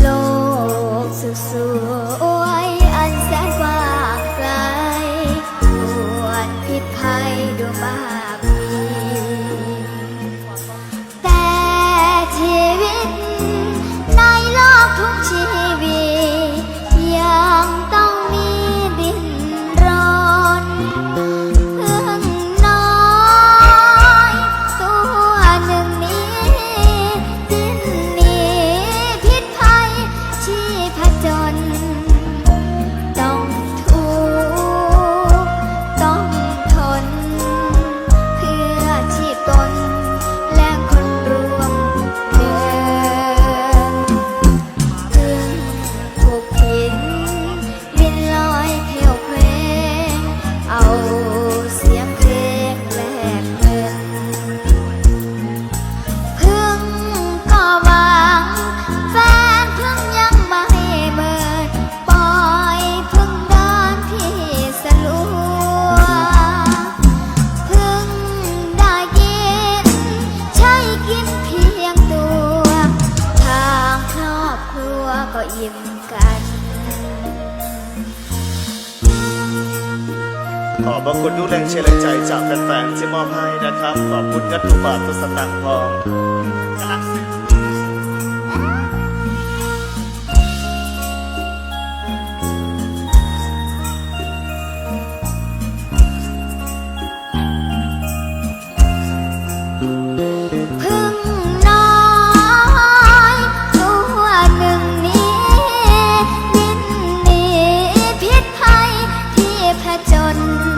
โลกสุดสวยอันแสนกว้างไกลควรพิษภัย ยิ้มกัน ขอบพระคุณทุกแรงเชียร์แรงใจจากแฟนๆที่มอบให้นะครับ ขอบคุณกันทุกบาททุกสตางค์พร้อมกำลังซื้อ จน